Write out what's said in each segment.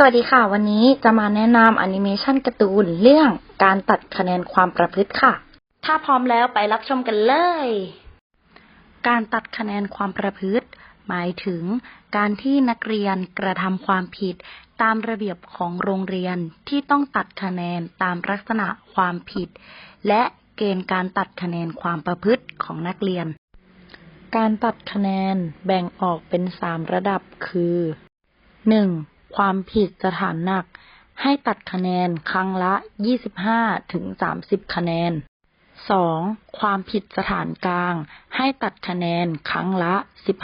สวัสดีค่ะ วันนี้จะมาแนะนำแอนิเมชันการ์ตูนเรื่องการตัดคะแนนความประพฤติค่ะ ถ้าพร้อมแล้วไปรับชมกันเลย การตัดคะแนนความประพฤติ หมายถึง การที่นักเรียนกระทำความผิด ตามระเบียบของโรงเรียนที่ต้องตัดคะแนนตามลักษณะความผิด และเกณฑ์การตัดคะแนนความประพฤติของนักเรียน การตัดคะแนนแบ่งออกเป็นสามระดับคือหนึ่ง ความผิดสถานหนัก ให้ตัดคะแนนครั้งละ 25ถึง30 คะแนน 2. ความผิดสถานกลาง ให้ตัดคะแนนครั้งละ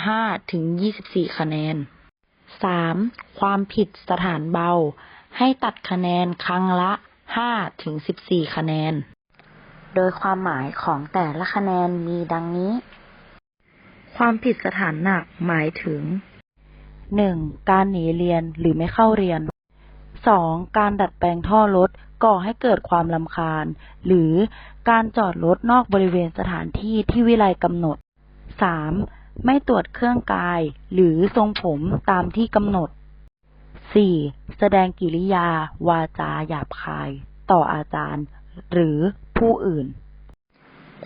15ถึง24 คะแนน 3. ความผิดสถานเบา ให้ตัดคะแนนครั้งละ5ถึง14 คะแนน โดยความหมายของแต่ละคะแนนมีดังนี้ ความผิดสถานหนักหมายถึง หนึ่งการหนีเรียนหรือไม่เข้าเรียนสองการดัดแปลงท่อรถก่อให้เกิดความลำคาญ หรือการจอดรถนอกบริเวณสถานที่ที่วิไลกำหนดสามไม่ตรวจเครื่องกาย หรือทรงผมตามที่กำหนดสี่แสดงกิริยา วาจาหยาบคาย ต่ออาจารย์ หรือผู้อื่น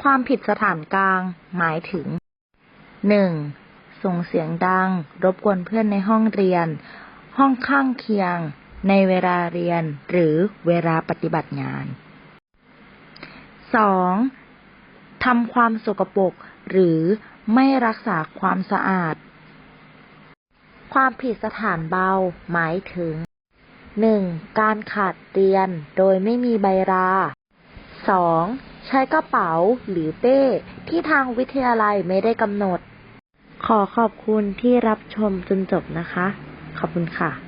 ความผิดสถานกลาง หมายถึงหนึ่ง ส่งเสียงดัง รบกวนเพื่อนในห้องเรียน ห้องข้างเคียง ในเวลาเรียน หรือเวลาปฏิบัติงาน 2. ทำความสกปรกหรือไม่รักษาความสะอาด ความผิดสถานเบา หมายถึง 1. การขาดเรียนโดยไม่มีใบลา 2. ใช้กระเป๋าหรือเป้ที่ทางวิทยาลัยไม่ได้กำหนด ขอขอบคุณที่รับชมจนจบนะคะ ขอบคุณค่ะ